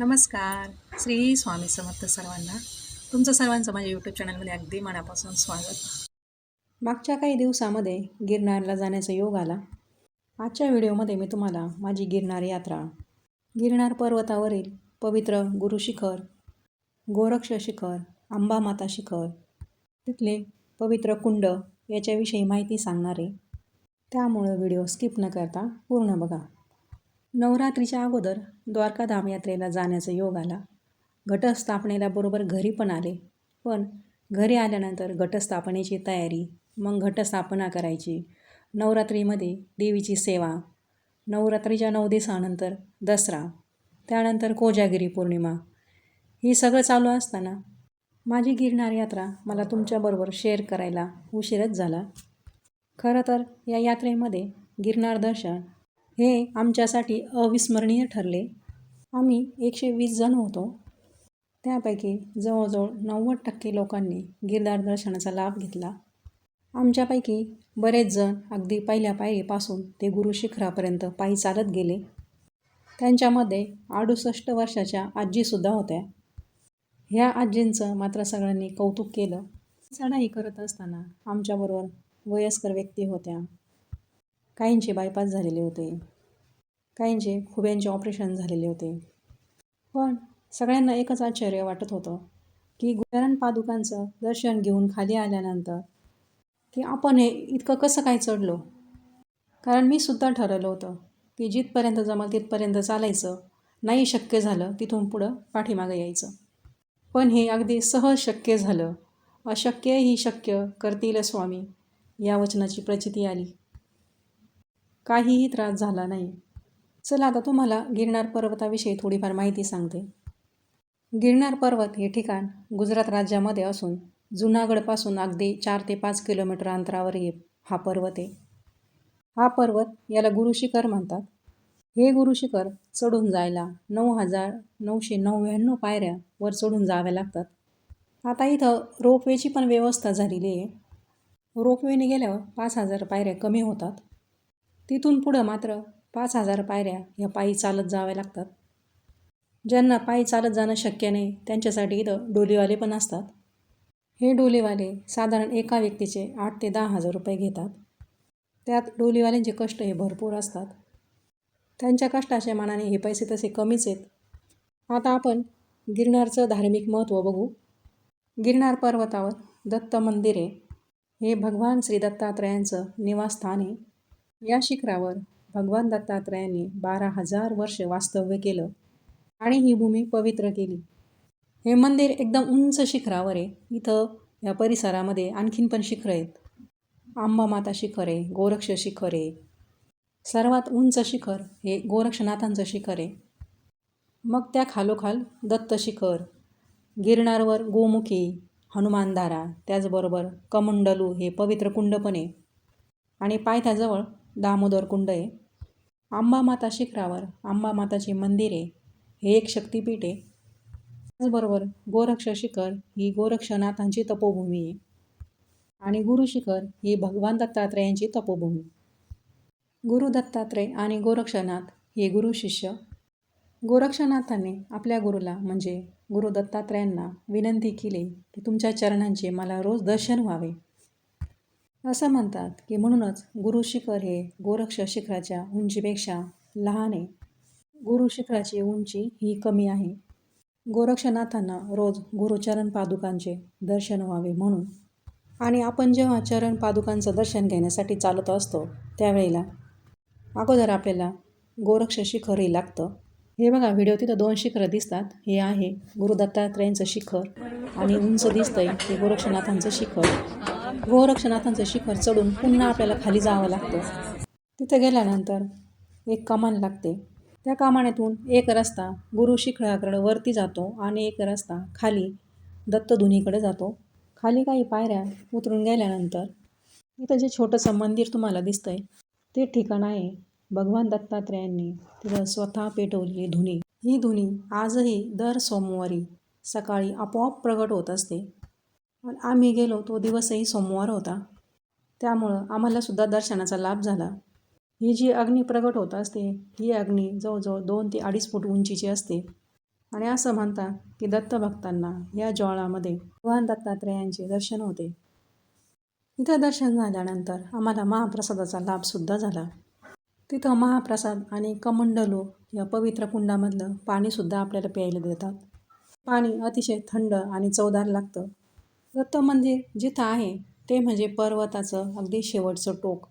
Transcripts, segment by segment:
नमस्कार. श्री स्वामी समर्थ सर्वांना तुमचं सर्वांचं माझ्या यूट्यूब चॅनलमध्ये अगदी मनापासून स्वागत. मागच्या काही दिवसामध्ये गिरनारला जाण्याचा योग आला. आजच्या व्हिडिओमध्ये मी तुम्हाला माझी गिरनार यात्रा गिरनार पर्वतावरील पवित्र गुरुशिखर गोरक्ष शिखर अंबामाता शिखर तिथले पवित्र कुंड याच्याविषयी माहिती सांगणार. आहे त्यामुळं व्हिडिओ स्किप न करता पूर्ण बघा. नवरात्रीच्या अगोदर द्वारकाधाम यात्रेला जाण्याचा योग आला. घटस्थापनेला बरोबर घरी पण आले. पण घरी आल्यानंतर घटस्थापनेची तयारी मग घटस्थापना करायची. नवरात्रीमध्ये देवीची सेवा नवरात्रीच्या नऊ दिवसानंतर दसरा त्यानंतर कोजागिरी पौर्णिमा ही सगळं चालू असताना माझी गिरनार यात्रा मला तुमच्याबरोबर शेअर करायला उशीरच झाला. खरं तर या यात्रेमध्ये गिरनार दर्शन हे आमच्यासाठी अविस्मरणीय ठरले. आम्ही एकशे वीस जण होतो. त्यापैकी जवळजवळ नव्वद टक्के लोकांनी गिरदार दर्शनाचा लाभ घेतला. आमच्यापैकी बरेच जण अगदी पहिल्या पायरीपासून ते गुरु शिखरापर्यंत पायी चालत गेले. त्यांच्यामध्ये अडुसष्ट वर्षाच्या आजीसुद्धा होत्या. ह्या आजींचं मात्र सगळ्यांनी कौतुक केलं. चढाई करत असताना आमच्याबरोबर वयस्कर व्यक्ती होत्या. काहींचे बायपास झालेले होते. काहींचे खुब्यांचे ऑपरेशन झालेले होते. पण सगळ्यांना एकच आश्चर्य वाटत होतं की गुजारण पादुकांचं दर्शन घेऊन खाली आल्यानंतर की आपण हे इतकं कसं काय चढलो? कारण मी सुद्धा ठरवलं होतं की जिथपर्यंत जमल तिथपर्यंत चालायचं. नाही शक्य झालं तिथून पुढं पाठीमागं यायचं. पण हे अगदी सहज शक्य झालं. अशक्य ही शक्य करतील स्वामी या वचनाची प्रचिती आली. काहीही त्रास झाला नाही. चला आता तुम्हाला गिरनार पर्वताविषयी थोडीफार माहिती सांगते. गिरनार पर्वत हे ठिकाण गुजरात राज्यामध्ये असून जुनागडपासून अगदी चार ते पाच किलोमीटर अंतरावर ये हा पर्वत आहे. हा पर्वत याला गुरुशिखर म्हणतात. हे गुरुशिखर चढून जायला नऊ हजार नऊशे नव्याण्णव पायऱ्या वर चढून जाव्या लागतात. आता इथं रोपवेची पण व्यवस्था झालेली आहे. रोपवेने गेल्यावर पाच हजार पायऱ्या कमी होतात. तिथून पुढं मात्र पाच हजार पायऱ्या ह्या पायी चालत जाव्या लागतात. ज्यांना पायी चालत जाणं शक्य नाही त्यांच्यासाठी इथं डोलीवाले पण असतात. हे डोलीवाले साधारण एका व्यक्तीचे आठ ते दहा हजार रुपये घेतात. त्यात डोलीवाल्यांचे कष्ट हे भरपूर असतात. त्यांच्या कष्टाच्या मानाने हे पैसे तसे कमीच आहेत. आता आपण गिरनारचं धार्मिक महत्त्व बघू. गिरनार पर्वतावर दत्त मंदिर आहे हे भगवान श्री दत्तात्रयांचं निवासस्थान आहे. या शिखरावर भगवान दत्तात्रयांनी बारा हजार वर्ष वास्तव्य केलं आणि ही भूमी पवित्र केली. हे मंदिर एकदम उंच शिखरावर आहे. इथं या परिसरामध्ये आणखीन पण शिखरं आहेत. आंबामाता शिखर आहे गोरक्ष शिखर आहे. सर्वात उंच शिखर हे गोरक्षनाथांचं शिखर आहे. मग त्या खालोखाल दत्त शिखर गिरणारवर गोमुखी हनुमानधारा त्याचबरोबर कमंडलू हे पवित्र कुंड पण आहे. आणि पायथ्याजवळ दामोदर कुंड आहे आंबामाता शिखरावर आंबामाताचे मंदिर आहे हे एक शक्तिपीठ आहे. त्याचबरोबर गोरक्ष शिखर ही गोरक्षनाथांची तपोभूमी आहे. आणि गुरुशिखर ही भगवान दत्तात्रयांची तपोभूमी. गुरु दत्तात्रय आणि गोरक्षनाथ हे गुरु शिष्य. गोरक्षनाथाने आपल्या गुरुला म्हणजे गुरु दत्तात्रयांना विनंती केली की तुमच्या चरणांचे मला रोज दर्शन व्हावे. असं म्हणतात की म्हणूनच गुरु शिखर हे गोरक्ष शिखराच्या उंचीपेक्षा लहान आहे. गुरु शिखराची उंची ही कमी आहे. गोरक्षनाथांना रोज गुरुचरण पादुकांचे दर्शन व्हावे म्हणून. आणि आपण जेव्हा चरण पादुकांचं दर्शन घेण्यासाठी चालत असतो त्यावेळेला अगोदर आपल्याला गोरक्ष शिखरही लागतं. हे बघा व्हिडिओ तिथं दोन शिखरं दिसतात. हे आहे गुरुदत्तात्रयांचं शिखर आणि उंच दिसतंय ते गोरक्षनाथांचं शिखर. गोरक्षनाथांचं शिखर चढून पुन्हा आपल्याला खाली जावं लागतं. तिथं गेल्यानंतर एक कमान लागते. त्या कमानेतून एक रस्ता गुरु शिखराकडे वरती जातो आणि एक रस्ता खाली दत्तधुनीकडे जातो. खाली काही पायऱ्या उतरून गेल्यानंतर इथं जे छोटंसं मंदिर तुम्हाला दिसतंय ते ठिकाण आहे भगवान दत्तात्रयांनी तिथं स्वतः पेटवलेली धुनी. ही धुनी आजही दर सोमवारी सकाळी आपोआप प्रगट होत असते. पण आम्ही गेलो तो दिवसही सोमवार होता. त्यामुळं आम्हालासुद्धा दर्शनाचा लाभ झाला. ही जी अग्नी प्रगट होत असते ही अग्नी जवळजवळ दोन ते अडीच फूट उंचीची असते. आणि असं म्हणतात की दत्तभक्तांना या ज्वाळामध्ये भगवान दत्तात्रेयांचे दर्शन होते. इथं दर्शन झाल्यानंतर आम्हाला महाप्रसादाचा लाभसुद्धा झाला. तिथं महाप्रसाद आणि कमंडलू या पवित्र कुंडामधलं पाणीसुद्धा आपल्याला प्यायला देतात. पाणी अतिशय थंड आणि चवदार लागतं. दत्त मंदिर जिथं आहे ते म्हणजे पर्वताचं अगदी शेवटचं टोक.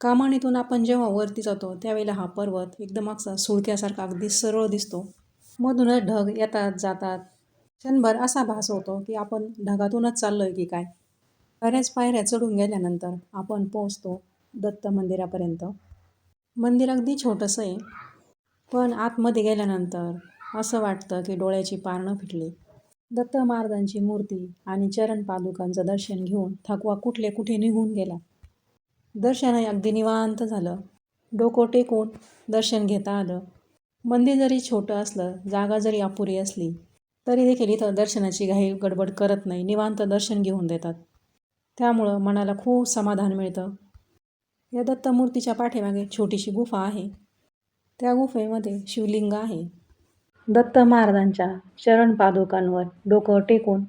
कामाणीतून आपण जेव्हा वरती जातो त्यावेळेला हा पर्वत एकदम असा सुळक्यासारखा अगदी सरळ दिसतो. मधूनच ढग येतात जातात. क्षणभर असा भास होतो की आपण ढगातूनच चाललो आहे की काय? बऱ्याच पायऱ्या चढून गेल्यानंतर आपण पोहोचतो दत्त मंदिरापर्यंत. मंदिर अगदी छोटंसं आहे. पण आतमध्ये गेल्यानंतर असं वाटतं की डोळ्याची पारणं फिटली. दत्त महाराजांची मूर्ती आणि चरण पादुकांचं दर्शन घेऊन थकवा कुठले कुठे निघून गेला. दर्शनही अगदी निवांत झालं. डोकं टेकून दर्शन घेता आलं. मंदिर जरी छोटं असलं जागा जरी अपुरी असली तरी देखील इथं दर्शनाची घाई गडबड करत नाही निवांत दर्शन घेऊन देतात. त्यामुळं मनाला खूप समाधान मिळतं. या दत्तमूर्तीच्या पाठीमागे छोटीशी गुफा आहे. त्या गुफेमध्ये शिवलिंग आहे. दत्त महाराजांच्या चरण पादुकांवर डोकं टेकून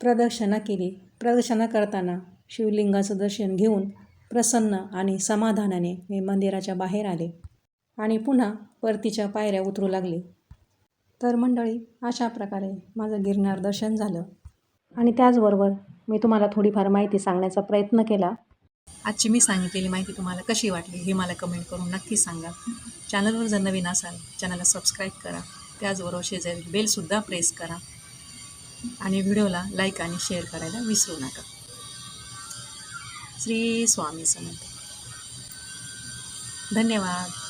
प्रदक्षिणा केली. प्रदक्षिणा करताना शिवलिंगाचं दर्शन घेऊन प्रसन्न आणि समाधानाने मी मंदिराच्या बाहेर आले आणि पुन्हा परतीच्या पायऱ्या उतरू लागले. तर मंडळी अशा प्रकारे माझं गिरनार दर्शन झालं. आणि त्याचबरोबर मी तुम्हाला थोडीफार माहिती सांगण्याचा प्रयत्न केला. आजची मी सांगितलेली माहिती तुम्हाला कशी वाटली हे मला कमेंट करून नक्की सांगा. चॅनलवर जर नवीन असाल चॅनलला सबस्क्राईब करा. त्याचबरोबर शेजारी बेलसुद्धा प्रेस करा. आणि व्हिडिओला लाईक आणि शेअर करायला विसरू नका. श्री स्वामी समर्थ. धन्यवाद.